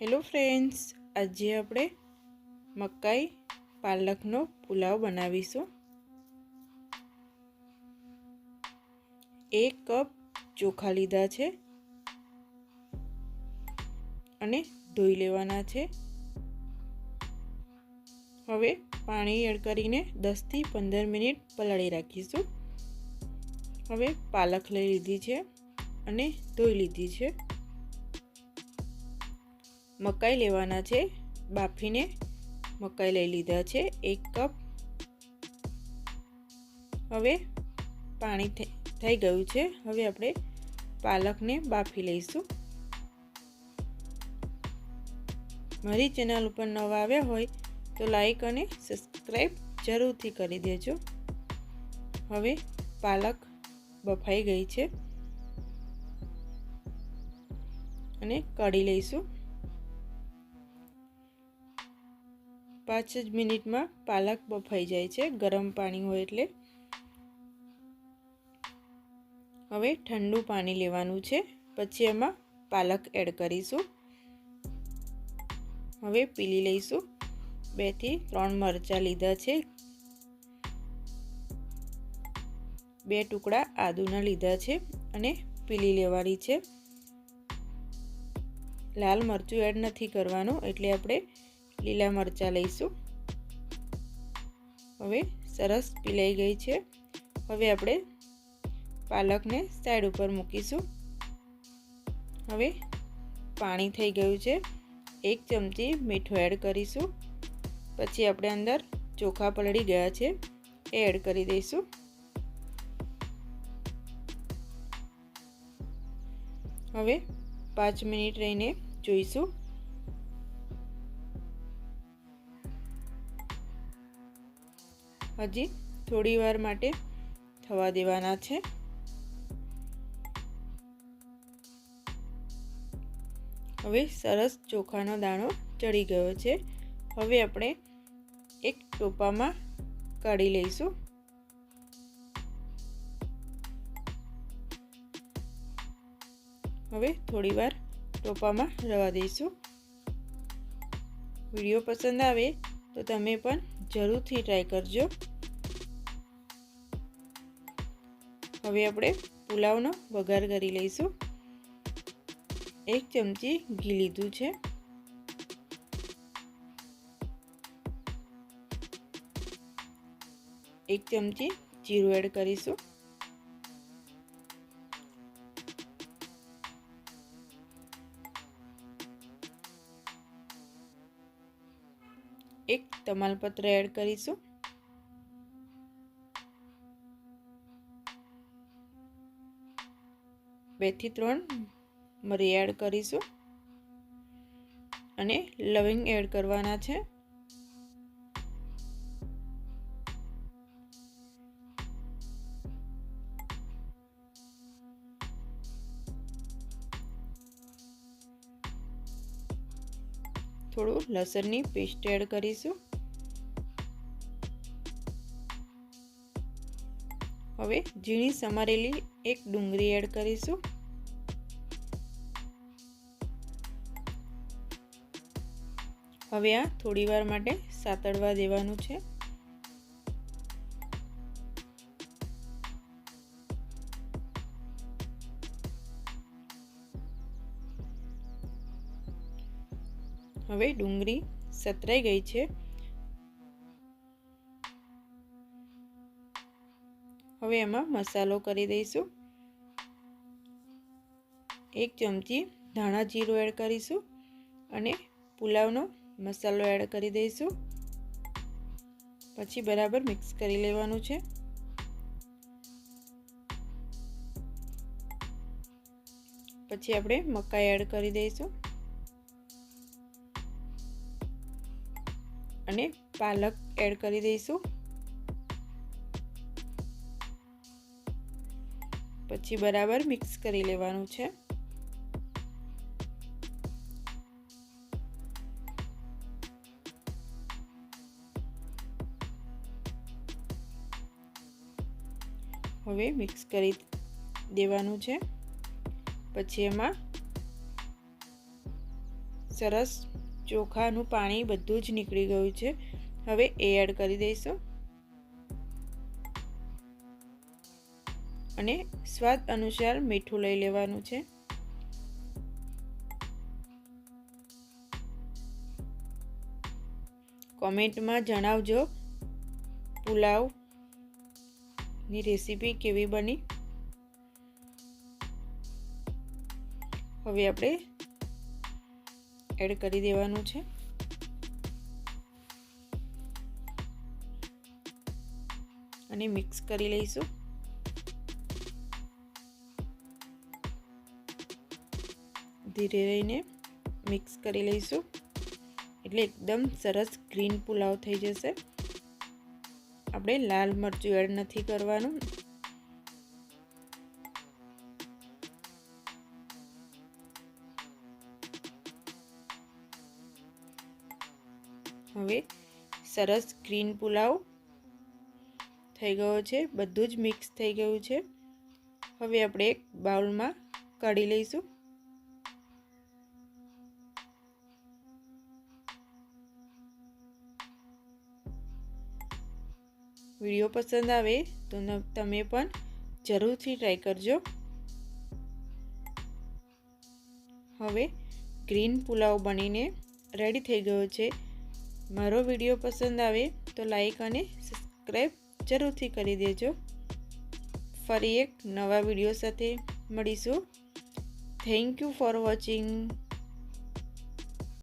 Hello friends, આજે આપણે મકાઈ પાલકનો પુલાવ બનાવીશું. એક કપ ચોખા લીધા છે અને ધોઈ લેવાના છે. હવે પાણી એડ કરીને દસથી પંદર મિનિટ પલાળી રાખીશું. હવે પાલક લઈ લીધી છે અને ધોઈ લીધી છે. મકાઈ લેવાના છે. બાફીને મકાઈ લઈ લીધા છે. એક કપ. હવે પાણી થઈ ગયું છે. હવે આપણે પાલકને બાફી લઈશું. મારી ચેનલ ઉપર નવા આવ્યા હોય તો લાઈક અને સબસ્ક્રાઈબ જરૂરથી કરી દેજો. હવે પાલક બફાઈ ગઈ છે. અને કાઢી લઈશું. પાંચ જ મિનિટમાં પાલક બફાઈ જાય છે, ગરમ પાણી હોય એટલે. હવે ઠંડુ પાણી લેવાનું છે, પછી એમાં પાલક એડ કરીશું. હવે પીલી લઈશું. બેથી ત્રણ મરચાં લીધા છે. બે ટુકડા આદુના લીધા છે અને પીલી લેવાની છે. લાલ મરચું એડ નથી કરવાનું, એટલે આપણે લીલા મરચાં લઈશું. હવે સરસ પીલાઈ ગઈ છે. હવે આપણે પાલકને સાઈડ ઉપર મૂકીશું. હવે પાણી થઈ ગયું છે. એક ચમચી મીઠું એડ કરીશું. પછી આપણે અંદર ચોખા પલળી ગયા છે. એ એડ કરી દઈશું. હવે પાંચ મિનિટ રહીને જોઈશું. હજી થોડી વાર માટે થવા દેવાના છે. હવે સરસ ચોખાનો દાણો ચડી ગયો છે. હવે આપણે એક ટોપામાં કાઢી લઈશું. હવે થોડી વાર ટોપામાં રવા દઈશું. વીડિયો પસંદ આવે તો તમે પણ જરૂરથી ટ્રાય કરજો. હવે આપણે પુલાવનો વઘાર કરી લઈશું. એક ચમચી ઘી લીધું છે. એક ચમચી જીરું એડ કરીશું. એક તમાલપત્ર એડ કરીશું. બેથી ત્રણ મરી એડ કરીશું. અને લવિંગ એડ કરવાના છે. થોડું લસણની પેસ્ટ એડ કરીશું. હવે ઝીણી સમારેલી એક ડુંગળી એડ કરીશું. હવે આ થોડી વાર માટે સાતડવા દેવાનું છે. હવે ડુંગળી સતરાઈ ગઈ છે. હવે એમાં મસાલો કરી દઈશું. એક ચમચી ધાણા જીરું એડ કરીશું અને પુલાવનો મસાલો એડ કરી દઈશું. પછી બરાબર મિક્સ કરી લેવાનું છે. પછી આપણે મકાઈ એડ કરી દઈશું. અને પાલક એડ કરી દઈશું. પછી બરાબર મિક્સ કરી લેવાનું છે. હવે મિક્સ કરી દેવાનું છે. પછી એમાં સરસ ચોખાનું પાણી બધું જ નીકળી ગયું છે. હવે એ એડ કરી દઈશું. અને સ્વાદ અનુસાર મીઠું લઈ લેવાનું છે. કોમેન્ટમાં જણાવજો, પુલાવની રેસીપી કેવી બની? હવે આપણે એડ કરી દેવાનું છે. અને મિક્સ કરી લઈશું. ધીરે રહીને મિક્સ કરી લઈશું. એટલે એકદમ સરસ ગ્રીન પુલાવ થઈ જશે. આપણે લાલ મરચું એડ નથી કરવાનું. હવે સરસ ગ્રીન પુલાવ થઈ ગયો છે. બધું જ મિક્સ થઈ ગયું છે. હવે આપણે એક બાઉલમાં કાઢી લઈશું. વીડિયો પસંદ આવે તો તમે પણ જરૂરથી ટ્રાય કરજો. હવે ગ્રીન પુલાવ બનીને રેડી થઈ ગયો છે. મારો વીડિયો પસંદ આવે તો લાઈક અને સબસ્ક્રાઈબ જરૂરથી કરી દેજો. ફરી એક નવા વીડિયો સાથે મળીશું. Thank you for watching